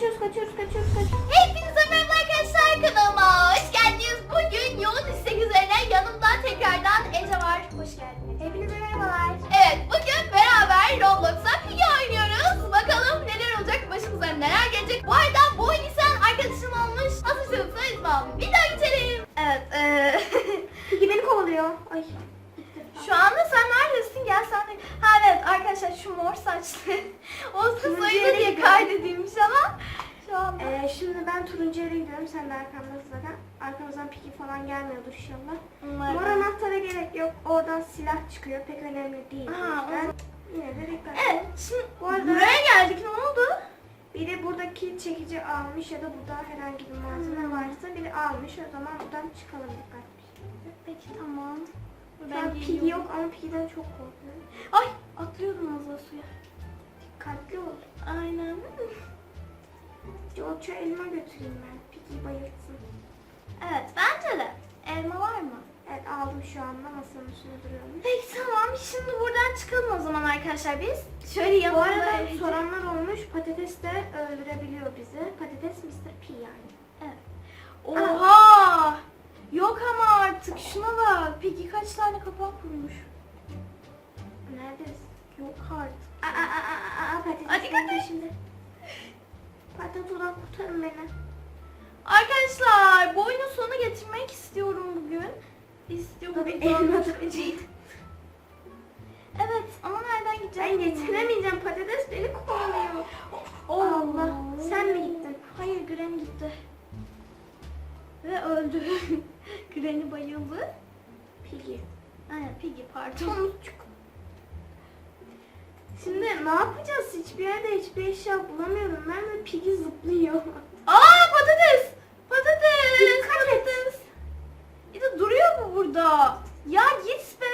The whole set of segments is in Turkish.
kaçıyoruz kaçıyoruz kaçıyoruz kaçıyoruz. Gidiyorum. Sen de arkamdasın zaten. Arkamızdan piki falan gelmiyordur inşallah. Umarım. Mor anahtara gerek yok. Oradan silah çıkıyor. Pek önemli değil. Aha, yine de dikkat Evet şimdi Bu arada- buraya geldik ne oldu? Biri buradaki çekici almış ya da burada herhangi bir malzeme Hmm. varsa biri almış. O zaman buradan çıkalım dikkatli. Peki tamam. Şu an yok ama pigiden çok korkuyorum. Ay atlıyordum az daha suya. Dikkatli ol. Aynen. George'a elma götüreyim ben. Bayıltsın. Evet bence de. Elma var mı? Evet aldım şu anda masanın üstünde duruyorum. Peki tamam şimdi buradan çıkalım o zaman arkadaşlar biz. Şöyle Bu arada Ece- soranlar olmuş. Patates de öldürebiliyor bizi. Patates Mr. P yani. Oha! Yok ama artık şuna bak. Peki kaç tane kapak kurmuş? Neredesin? Yok artık. Aa, aa, aa, aa, patates Hadi dikkat et. peşimde. Patatodan kurtarın beni. Arkadaşlar bu oyunun sonuna getirmek istiyorum bugün. İstiyorum. Tabii. Evet ama nereden gideceğim? Ben getiremeyeceğim. Patates beni kovalıyor. Oo. Allah. Sen mi gittin? Hayır Granny gitti. Ve öldü. Granny bayıldı. Piggy. Aynen Piggy pardon. Şimdi ne yapacağız? Hiçbir yerde hiçbir eşya bulamıyorum. Ben de Piggy zıplıyor. Aa! Patates! Dikkat et. patates! Bir de duruyor bu burada. Ya git be!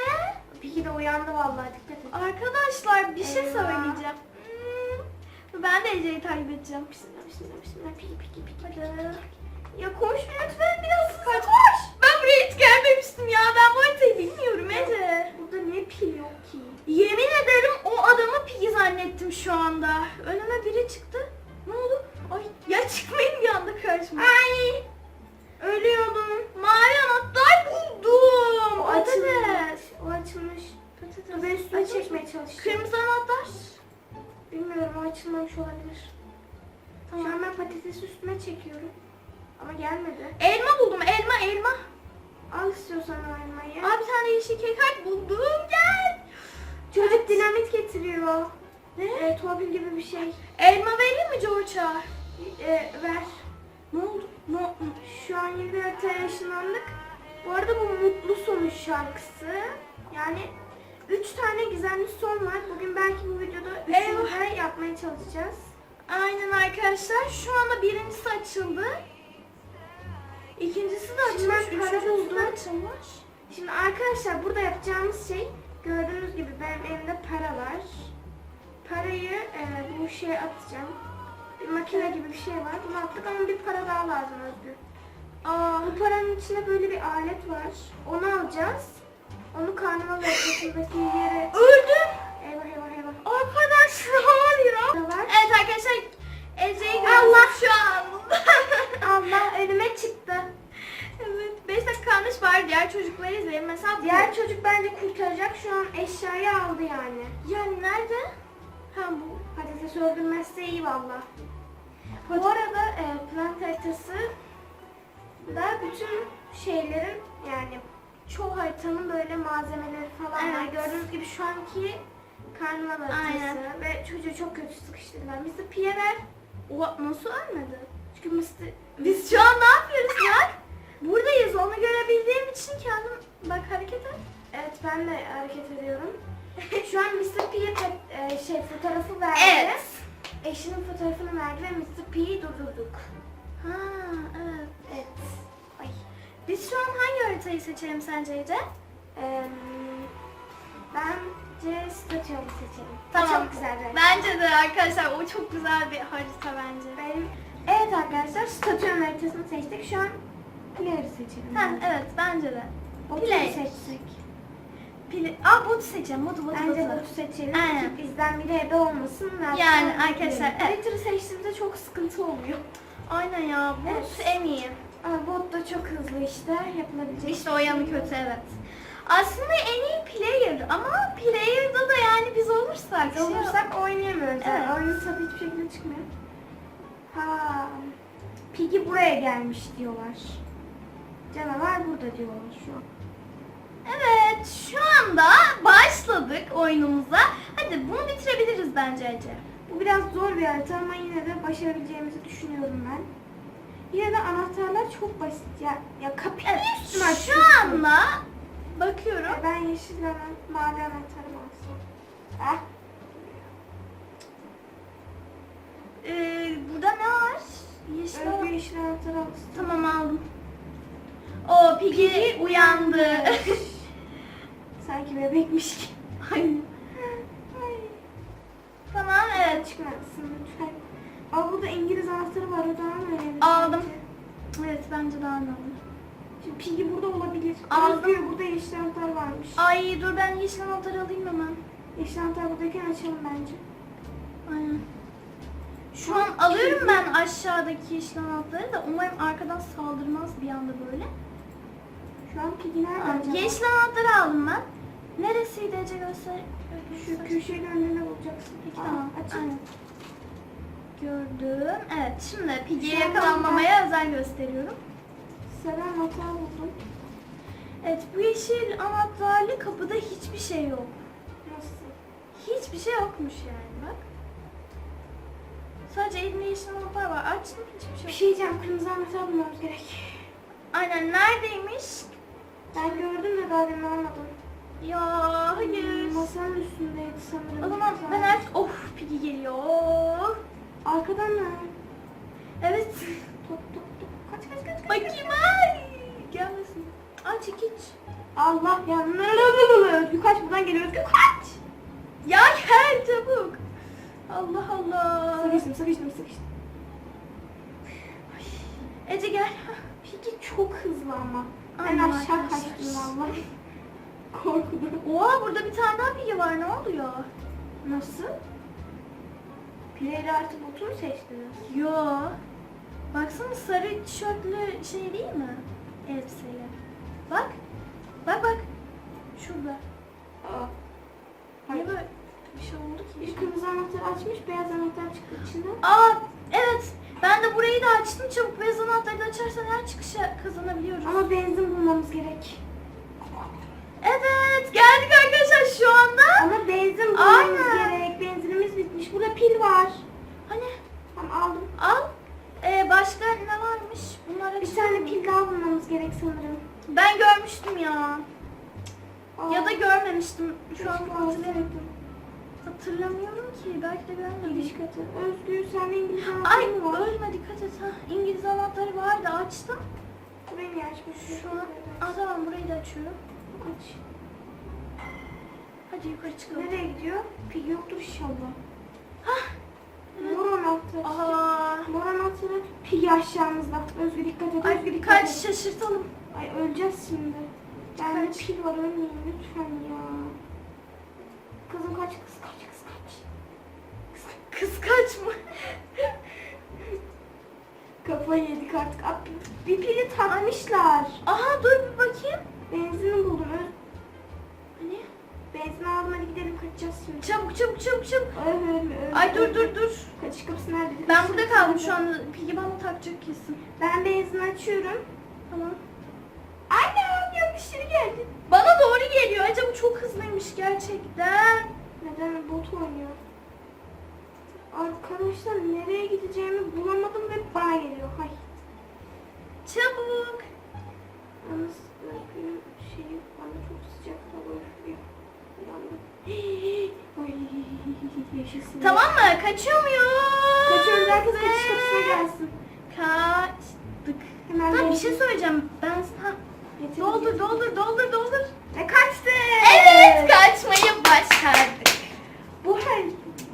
Piggy de uyandı vallahi dikkat et. Arkadaşlar bir şey söyleyeceğim. Hmm, Ben de Ece'yi takip edeceğim. Bismillah bismillah bismillah. Piggy Piggy Piggy. Hadi. Ya koş lütfen biraz hızlı Kaç koş. Ben buraya hiç gelmemiştim ya. Ben bu haritayı bilmiyorum Ece. Burada niye pil yok ki? Yemin ederim o adamı Piggy zannettim şu anda. Önüme biri çıktı. Ne oldu? Ay ya çıkmayın bir anda karşıma. Açılmamış olabilir. Şu Tamam. an ben patatesi üstüme çekiyorum. Ama gelmedi. Elma buldum. Elma elma. Al istiyorsan o elmayı. Abi bir tane yeşil kekik buldum. Gel. Çocuk dinamit getiriyor. Ne? E, tuvabil gibi bir şey. Elma vereyim mi George'a? E, ver. Ne oldu? Ne? Şu an yeni bir haritaya yaşlandık. Bu arada bu mutlu sonuç şarkısı. Yani üç tane gizemli son var. Bugün belki bu videoda üçünü de yapmaya çalışacağız. Aynen arkadaşlar. Şu anda birincisi açıldı. İkincisi de Şimdi açılmış. ben para de buldum. açılmış. Şimdi arkadaşlar burada yapacağımız şey gördüğünüz gibi benim elimde para var. Parayı e, bu şeye atacağım. Bir makine gibi bir şey var. Bunu attık ama bir para daha lazım Özgür. Aa, Bu paranın içinde böyle bir alet var. Onu alacağız. Onu karnaval örtüsündeki yere... öldüm. Arkadaşlar ya. Evet arkadaşlar. Ece'yi Allah! şu an. Allah önüme çıktı. evet. 5 dakika kalmış bari diğer çocukları izleyelim. Mesela bu. Diğer çocuk bence kurtaracak. Şu an eşyayı aldı yani. Yani nerede? Ha bu. Patates öldürmezse iyi valla. Bu arada e, plant haritası da bütün şeylerin yani çoğu haritanın böyle malzemeleri falan var. Evet. Gördüğünüz gibi şu anki karnaval haritası Aynen. ve çocuğu çok kötü sıkıştırdılar. Mr. P'ye ver. O nasıl ölmedi? Çünkü Mr. Biz şu an ne yapıyoruz ya? Buradayız. Onu görebildiğim için kendim bak hareket et. Evet ben de hareket ediyorum. şu an Mr. P'ye e, şey fotoğrafı verdi. Evet. Eşinin fotoğrafını verdi ve Mr. P'yi durdurduk. Ha evet. Evet. Ay. Biz şu an hangi haritayı seçelim sence Ece? Eee, bence seçelim. Tamam. Çok güzel Bence de arkadaşlar o çok güzel bir harita bence. Benim... Evet arkadaşlar statüön haritasını seçtik. Şu an player'ı seçelim. Ha evet bence de. O Play. kimi seçsek? pili... Aa botu seçeceğim. Botu botu Bence botu. botu seçelim. Aynen. Bizden biri ebe olmasın. Yani arkadaşlar, evet. Twitter'ı seçtiğimizde çok sıkıntı oluyor. Aynen ya. Bot Evet. en iyi. Ama bot da çok hızlı işte. Yapılabilecek. İşte o yanı kötü evet. Aslında en iyi player ama player'da da yani biz olursak. Biz olursak oynayamıyoruz. Evet. Yani tadı hiçbir şekilde çıkmıyor. Ha. Piggy buraya gelmiş diyorlar. Canavar burada diyorlar şu an. Evet şu anda başladık oyunumuza. Hadi bunu bitirebiliriz bence Ece. Bu biraz zor bir harita ama yine de başarabileceğimizi düşünüyorum ben. Yine de anahtarlar çok basit. Ya, ya kapıyı Evet şu anda bakıyorum. Ya Ben yeşil anan, mavi alsam. Ee, burada ne var? Yeşil olan- yeşil anahtarı alsın. Tamam aldım. O Piggy uyandı. Sanki bebekmiş gibi. Ay. Ay. tamam evet. Çıkmasın lütfen. Aa burada İngiliz anahtarı var. O daha mı önemli? Aldım. bence? Evet bence daha önemli. Şimdi Piggy burada olabilir. Aldım. Özgür burada yeşil anahtar varmış. Ay dur ben yeşil anahtarı alayım hemen. Yeşil buradayken açalım bence. Aynen. Şu an alıyorum ben aşağıdaki yeşil anahtarı da umarım arkadan saldırmaz bir anda böyle. Şu an Piggy nerede acaba? Yeşil anahtarı aldım ben. Neresiydi Ece göster. Şu köşenin önüne bulacaksın. Peki tamam. Açın. Gördüm. Evet şimdi Piggy'ye yakalanmamaya özen gösteriyorum. Sarı anahtar buldum. Evet bu yeşil anahtarlı kapıda hiçbir şey yok. Hiçbir şey yokmuş yani bak. Sadece elimde yeşil anahtar var. Açtım hiçbir Bir şey yok. şey diyeceğim. Kırmızı anahtar bulmamız gerek. Aynen neredeymiş? Ben gördüm de daha demin almadım. Ya hayır. Masanın üstündeydi sanırım. O zaman ben artık of Piggy geliyor. Arkadan mı? Evet. Top top top. Kaç kaç kaç kaç. Bakayım ay. Gelmesin. Ay çekiç. Allah ya. Özgür kaç buradan geliyor. Özgür kaç. Ya gel çabuk. Allah Allah. Sıkıştım sıkıştım sıkıştım. Ece gel. Peki çok hızlı ama. Ben Aynen aşağı arkadaşlar. kaçtım valla. Korkudan. Oha burada bir tane daha Piggy var. Ne oluyor? Nasıl? Pileli artı botu mu seçtiniz? Yo. Baksana sarı tişörtlü şey değil mi? Elbiseyle. Bak. Bak bak. Şurada. Aa. Niye böyle bir şey oldu ki? Bir kırmızı anahtar açmış, beyaz anahtar çıktı içinden. Aa evet. Ben de burayı da açtım. Çabuk beyaz anahtarı da açarsan her çıkışa kazanabiliyoruz. Ama benzin bulmamız gerek. Evet geldik arkadaşlar şu anda. Ama benzin bulmamız Aynen. gerek. Benzinimiz bitmiş. Burada pil var. Hani Tamam aldım. al. Ee, başka ne varmış? Bunlar Bir tane mu? pil daha bulmamız gerek sanırım. Ben görmüştüm ya. Aa, Ya da görmemiştim. Şu an keşke hatırlamıyorum. Hatırlamıyorum ki. Belki de görmedim. katı. Özgür sen İngiliz Ay anahtarın var. ölme dikkat et ha. İngiliz anahtarı vardı açtım. Burayı açmışsın? Şu an. Aa tamam burayı da açıyorum. Aç. Hadi yukarı çıkalım. Nereye gidiyor? Pil yoktur inşallah. Hah. Mor anahtar. Aa. Mor anahtarı pil aşağımızda. Özgür dikkat et. Özgür Ay dikkat kaç et. şaşırtalım. Ay öleceğiz şimdi. Bende Kaç. pil var ölmeyin lütfen ya. Kızım kaç kız kaç kız kaç. Kız kaç mı? Kafayı yedik artık. Aa, bir pili takmışlar. Aha dur bir bakayım. Benzini buldum. Hani? Benzin hadi gidelim kaçacağız şimdi. Çabuk çabuk çabuk çabuk. Ölme ölme ölme. Ay dur dur dur. Kaçış kapısı nerede? Ben Kaçış burada kaldım şu anda. Pigi bana takacak kesin. Ben benzin açıyorum. Tamam. Annem yanlış yere geldi. Bana doğru geliyor. Acaba çok hızlıymış gerçekten. Neden bot oynuyor? Arkadaşlar nereye gideceğimi bulamadım ve bana geliyor. Hay. Çabuk. Yalnız Özgür'ün şeyi bana çok sıcak hava üflüyor. Yandım. Tamam mı? Kaçıyor muyuz? Kaçıyoruz herkes kaçış kapısına gelsin. Kaçtık. Hemen Tamam bir şey söyleyeceğim. Ben ha doldur doldur doldur doldur. Ve kaçtı. Evet kaçmayı başardık. Bu her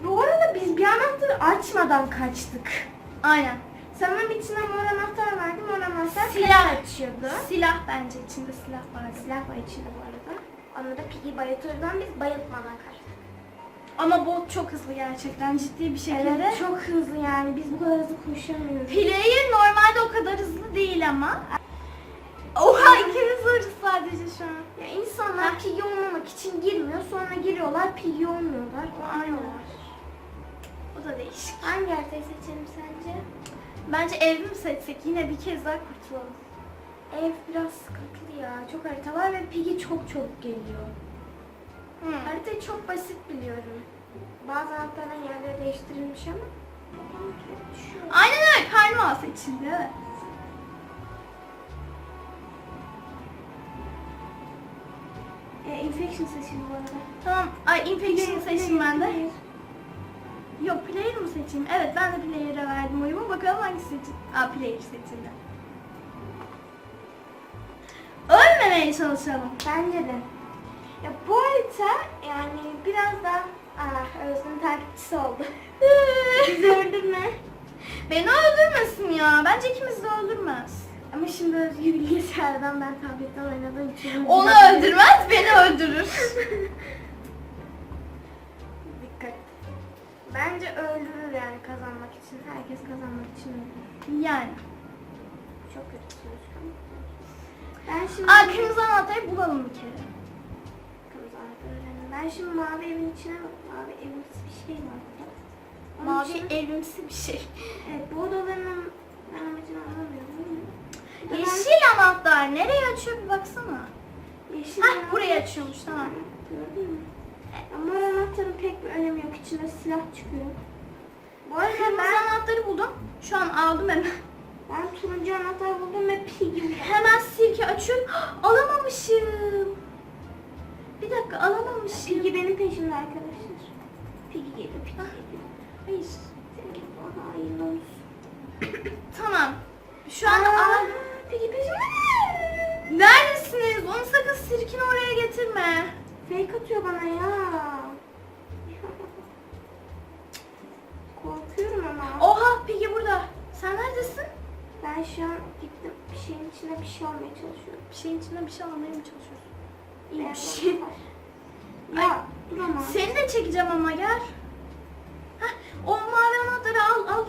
bu arada biz bir anahtarı açmadan kaçtık. Aynen. Sanırım içinde mor anahtar vardı. Mor anahtar Silah. açıyordu. Silah bence içinde silah vardı. Silah var içinde bu arada. Onu da Piggy bayıltırdan biz bayıltmadan kaçtık. Ama bot çok hızlı gerçekten ciddi bir şekilde. Evet çok hızlı yani biz bu kadar hızlı koşamıyoruz. Player normalde o kadar hızlı değil ama. Oha ikimiz varız sadece şu an. Ya insanlar Piggy olmamak için girmiyor sonra giriyorlar Piggy olmuyorlar. O da değişik. Hangi haritayı seçelim sence? Bence ev mi seçsek yine bir kez daha kurtulalım. Ev biraz sıkıntılı ya. Çok harita var ve Piggy çok çabuk geliyor. Hmm. Haritayı çok basit biliyorum. Bazı haritaların yerleri değiştirilmiş ama. Çok. Aynen öyle karnıval seçildi evet. E, infection seçelim bu arada. Tamam. Ay infection seçtim ben de. Player. Yok player mı seçeyim? Evet ben de player'e verdim oyumu. Bakalım hangisi seçildi. Aa player seçildi. Ölmemeye çalışalım. Bence de. Ya bu harita yani biraz da ah Özgün takipçisi oldu. Bizi öldürme. Beni öldürmesin ya. Bence ikimiz de öldürmez. Ama şimdi Özgür bilgisayardan ben tabletten oynadığım için. Onu öldürmez, beni öldürür. Bence öldürür yani kazanmak için. Herkes kazanmak için öldürür. yani. Çok kötü söylüyorsun. Ben şimdi... Aa kırmızı anahtarı bulalım bir kere. Kırmızı anahtarı öğrendim. Ben şimdi mavi evin içine. Mavi evimsi bir şey var. Onun Mavi için- evrimsi bir şey. Evet bu odaların ben amacını anlamıyorum. de ben- Yeşil anahtar nereye açıyor bir baksana. Yeşil Hah buraya açıyormuş tamam. Gördün mü? Ama anahtarın pek bir önemi yok. İçinde silah çıkıyor. Bu arada Kırmızı ben, anahtarı buldum. Şu an aldım hemen. ben turuncu anahtar buldum ve piggy. Hemen sirke açıyorum. Alamamışım. Bir dakika alamamışım. Piggy benim peşimde arkadaşlar. Piggy geliyor, Piggy geliyor. Hayır. Senin bana hayırlı olsun. Tamam. Şu an al. Piggy peşimde. Neredesiniz? Onu sakın sirkini oraya getirme. Fake atıyor bana ya. Korkuyorum ama. Oha Piggy burada. Sen neredesin? Ben şu an gittim bir şeyin içine bir şey almaya çalışıyorum. Bir şeyin içinde bir şey almaya mı çalışıyorsun? İyi bir şey. anahtar. Ya dur ama. Seni de çekeceğim ama gel. Heh, o mavi anahtarı al al.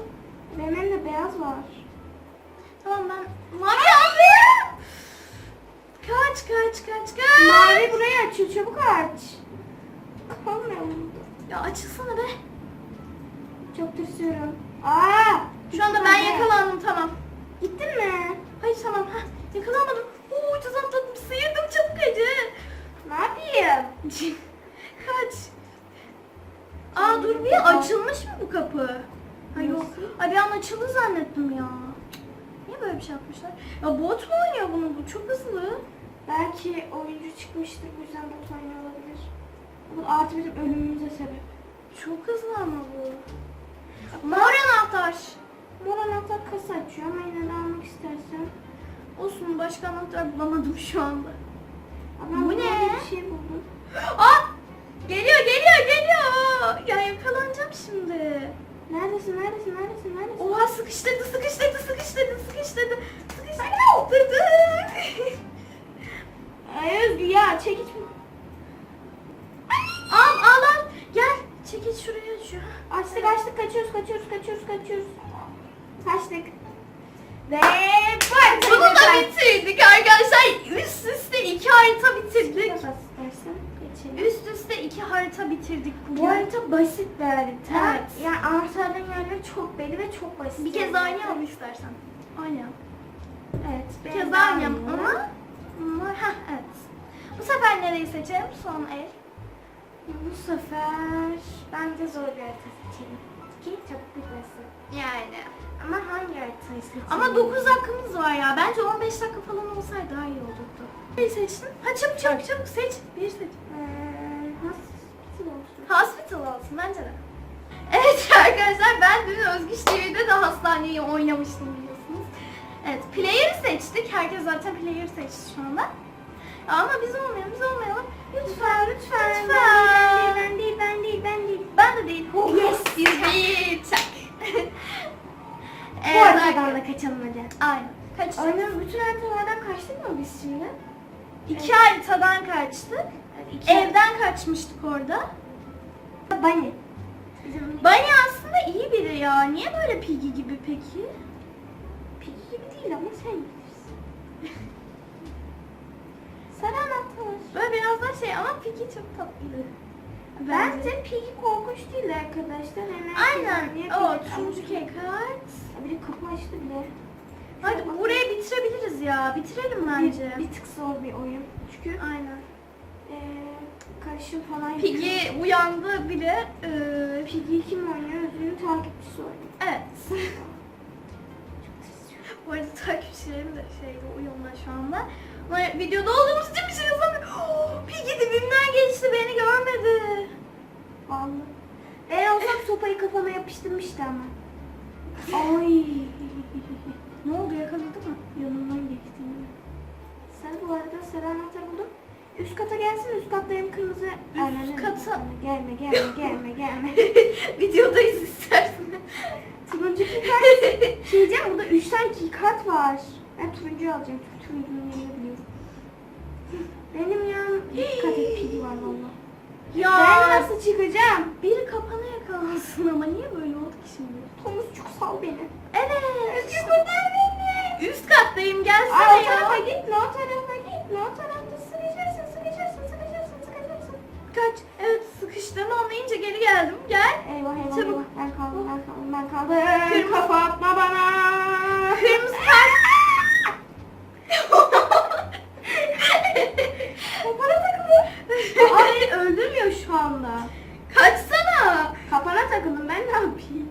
Benim elimde beyaz var. Tamam ben mavi aldım. Kaç kaç kaç kaç. Mavi burayı açıyor çabuk aç. Olmuyor mu? Ya açılsana be. Çok tırsıyorum. Aa! Şu anda ben yakalandım tamam. Gittin mi? Hayır tamam. Heh, yakalanmadım. Oo ucuz atladım. Sıyırdım çabuk acı. Ne yapayım? Kaç. Aa dur bir açılmış mı bu kapı? Ay yok. Ay bir an açıldı zannettim ya. Niye böyle bir şey yapmışlar? Ya bot mu oynuyor bunu? Bu çok hızlı. Belki oyuncu çıkmıştır bu yüzden bot oynuyor olabilir. Bu artı bizim ölümümüze sebep. Çok hızlı ama bu. Mor anahtar. Mor anahtar kasa açıyor ama yine de almak istersen. Olsun başka anahtar bulamadım şu anda. Ama Bu ne? Bir şey buldum. Aa! Geliyor geliyor geliyor. Ya yakalanacağım şimdi. Neredesin, neredesin, neredesin, neredesin? Oha sıkıştırdı sıkıştırdı sıkıştırdı sıkıştırdı. Sıkıştırdı. Ay Özgü ya mi? Al al al. Gel. Çekil şuraya şu. Açtık açtık kaçıyoruz kaçıyoruz kaçıyoruz kaçıyoruz. Kaçtık. Ve bu Bunu da bitirdik arkadaşlar. Üst üste iki harita bitirdik. Üst üste iki harita bitirdik. Bu harita basit bir harita. Evet. Yani anahtarların yerleri çok belli ve çok basit. Bir kez daha oynayalım istersen. Oynayalım. Evet. Bir kez daha oynayalım ama heh evet. Bu sefer nereyi seçelim? Son el. Bu sefer bence zor bir harita seçelim. Ki çabuk bitmesin. Yani. Ama hangi haritayı seçelim? Ama 9 dakikamız var ya. Bence 15 dakika falan olsaydı daha iyi olurdu. Neyi seçtin? Ha çabuk çabuk çabuk seç. Bir seç. Ee, nasıl olsun? Hospital olsun bence de. Evet arkadaşlar ben dün Özgüç TV'de de hastaneyi oynamıştım. Evet player'ı seçtik. Herkes zaten player seçti şu anda. Ama biz olmayalım biz olmayalım. Lütfen lütfen. Lütfen. Ben değil, ben değil, ben değil. Ben de değil. Yes. Bir bir çak. Bu Evet, haritadan da kaçalım hadi. Aynen. Kaç? Oyunun bütün haritalardan kaçtık mı biz şimdi? İki haritadan kaçtık. Evet, iki Evden kaçmıştık orada. Bizim Bunny aslında iyi biri ya. Niye böyle Piggy gibi peki? Değil ama sen bilirsin. Sarı anahtar. Böyle biraz daha şey ama Piggy çok tatlı. Bence Piggy korkunç değil arkadaşlar. Yani Aynen. O kek kart. Bir de kapı açtı bile. Hadi buraya bitirebiliriz ya. Bitirelim bence. Bir, bir tık zor bir oyun. Çünkü Aynen. eee karışım falan. Piggy uyandı bile. Ee, Piggy kim oynuyor? Özgür'ün takipçisi oynuyor. evet. Bu arada takipçilerim de şeyde uyuyorlar şu anda. Ama videoda olduğumuz için bir şey yazamıyorum. Oh, Piggy dibimden geçti beni görmedi. Vallahi. Ben olsam sopayı kafama yapıştırmıştı ama. Ay. Ne oldu yakaladı mı? Yanımdan geçti yine. Sen bu arada sarı anahtar buldun. Üst kata gelsin, üst katta hem kırmızı... Üst kata- Gelme, gelme, gelme, gelme. Videodayız istersen. Turuncu keycard. şey diyeceğim, burada üç tane keycard var. Ben turuncuyu alacağım, çünkü turuncunun yerini biliyorum. Benim yanım... Dikkat et, pili var valla. Ya Ben nasıl çıkacağım? biri kapana yakalansın ama niye böyle oldu ki şimdi? Tomuzcuk sal beni. Evet. Özgür kurtar beni. Üst kattayım gelsene Aa, o ya. tarafa gitme, o tarafa gitme, o tarafta anlayınca geri geldim. Gel. Eyvah eyvah Çabuk. eyvah. Ben kaldım, ben kaldım, ben kaldım. Kırmızı- Kafa atma bana. Kırmızı kart. Kafana takıldı. Aa, beni öldürmüyor şu anda. Kaçsana. Kafana takıldım, ben ne yapayım?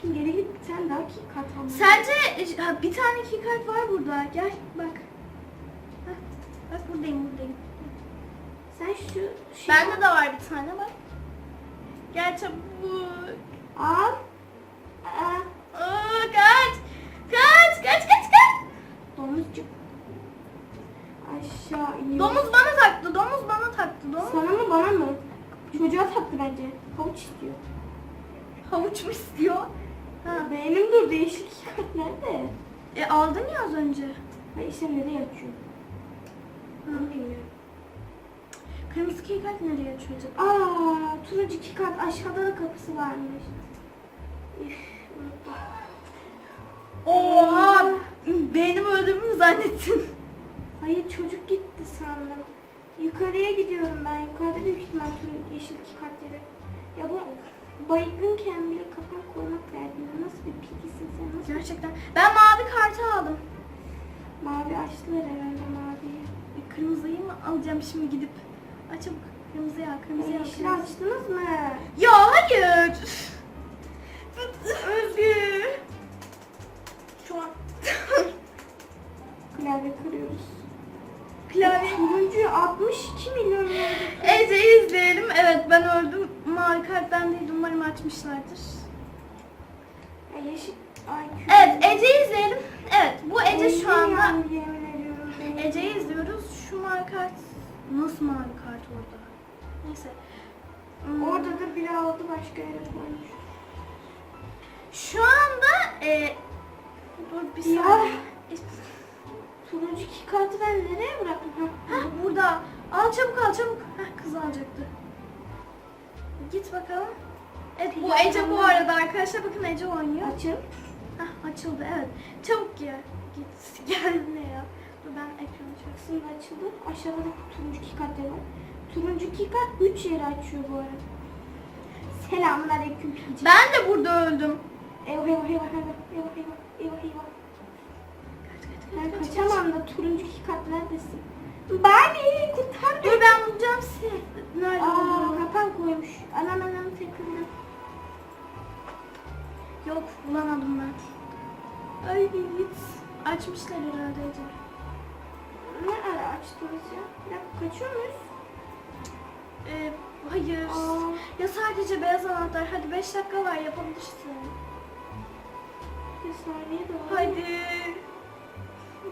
Şimdi geri git, sen daha ki kat alma. Sence e, ha, bir tane key kart var burada. Gel bak. Hah, Bak buradayım buradayım. Sen şu şey Bende de var bir tane bak. Gel çabuk. al. Aa, Aa, kaç. Kaç kaç kaç kaç. domuzcuk. Aşağı iniyor. Domuz bana taktı. Domuz bana taktı. Domuz. Sana mı bana mı? Çocuğa taktı bence. Havuç istiyor. Havuç mu istiyor? Ha. Benim dur değişik kart nerede? E aldın ya az önce. Ay işte nereye açıyor? Onu bilmiyorum. Kırmızı key kart nereye açıyor? Aa, turuncu iki kat aşağıda da kapısı varmış. Üf, unuttum. Oha! Benim öldüğümü zannettin. Hayır çocuk gitti sandım. Yukarıya gidiyorum ben. Yukarıda büyük ihtimal turuncu yeşil iki kat yeri. Ya bu baygınken bile kafam koymak derdinde. Nasıl bir pigisin sen? Nasıl Gerçekten. Ben mavi kartı aldım. Mavi açtılar herhalde maviyi. E, kırmızıyı mı alacağım şimdi gidip? Aç çabuk. Kırmızıyı al, kırmızıyı al. Yeşil kırmızı. açtınız mı? Ya hayır. Özgür. Şu an klavye kırıyoruz. Klavye. Turuncuyu 62 milyon oldu. Ece'yi izleyelim. Evet ben öldüm. Mavi kart bendeydi. Umarım açmışlardır. Ya yeşil. Ay, Evet Ece'yi izleyelim. Evet bu Ece şu anda. Ece'yi izliyoruz. Şu mavi kart. Nasıl mavi kart orada? Neyse. Hmm. Orada da biri aldı başka yere koymuş. Şu anda e, dur bir Ya. Turuncu kartı ben nereye bıraktım? Ha, burada. Al çabuk al çabuk. Hah kız alacaktı. Git bakalım. Evet bu Ece bu arada arkadaşlar bakın Ece oynuyor. Açıl. Hah açıldı evet. Çabuk gel. Git gel ne ya. Dur ben ekranı açıyorum. Açıldı. Aşağıda da turuncu iki kart var. Turuncu iki kart üç yeri açıyor bu arada. Selamun aleyküm. Ben de burada öldüm. Eyvah eyvah eyvah eyvah eyvah eyvah eyvah Ben kaç kaç. kaçamam da turuncu iki kart neredesin? Bari kurtar beni. Dur ben bulacağım seni. Nerede Aa kapan koymuş. Anam anam tekrar. Yok bulamadım ben. Ay git. Açmışlar herhalde Ece. Ne ara açtınız ya? Bir dakika kaçıyor muyuz? Ee, hayır. Aa. Ya sadece beyaz anahtar. Hadi 5 dakika var yapabilirsin. Bir saniye de var. Hadi.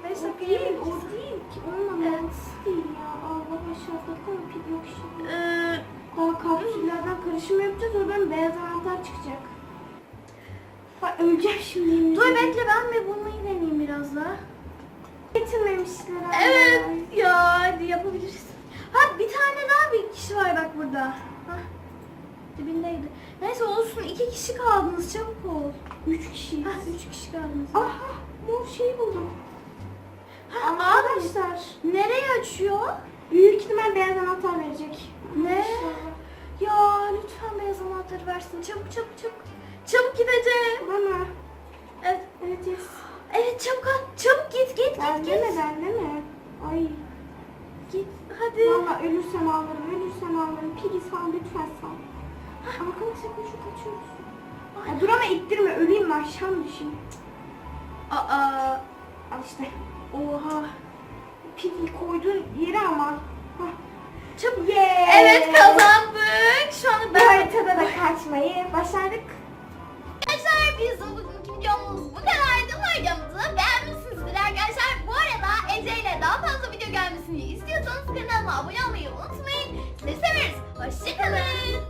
5 O dakika yapabilirsin. o değil ki. Onunla Evet. mantısı değil ya. Allah aşağıda komple yok şimdi. Ee, Daha kapsüllerden karışım yapacağız. Oradan beyaz anahtar çıkacak. Bak öleceğim şimdi. dur bekle ben bir bulmayı deneyeyim biraz daha. Getirmemişler. hala. Evet ya hadi yapabiliriz. Ha bir tane daha bir kişi var bak burada. Hah. Dibindeydi. Neyse olsun iki kişi kaldınız çabuk ol. Üç kişiyiz. Ha üç kişi kaldınız. Aha mor şey buldum. Ama arkadaşlar nereye açıyor? büyük ihtimal beyaz anahtar verecek. Ne? Ya lütfen beyaz anahtarı versin. Çabuk çabuk çabuk. Çabuk gideceğim. Bana. Evet. Evet yes. Evet çabuk al. Çabuk git git Ben git deme git. ben deme. Ay. Git hadi. Valla ölürsem ağlarım, ölürsem ağlarım. Pigi sal lütfen sal. Arkadaşlar koşu kaçıyoruz. Ya dur ama ittirme, öleyim mi aşağı mı düşeyim? Aa. Al işte. Oha. Pigi koyduğun yere ama. Çabuk. Yeah. Evet kazandık. Şu anda Bu ben... haritada da kaçmayı başardık. Arkadaşlar bizim bugünkü videomuz bu kadardı. Videomuzu beğenmişsinizdir arkadaşlar. Bu arada Ece ile daha fazla video gelmesini istiyorsanız kanalıma abone olmayı unutmayın. Sizi severiz. Hoşçakalın.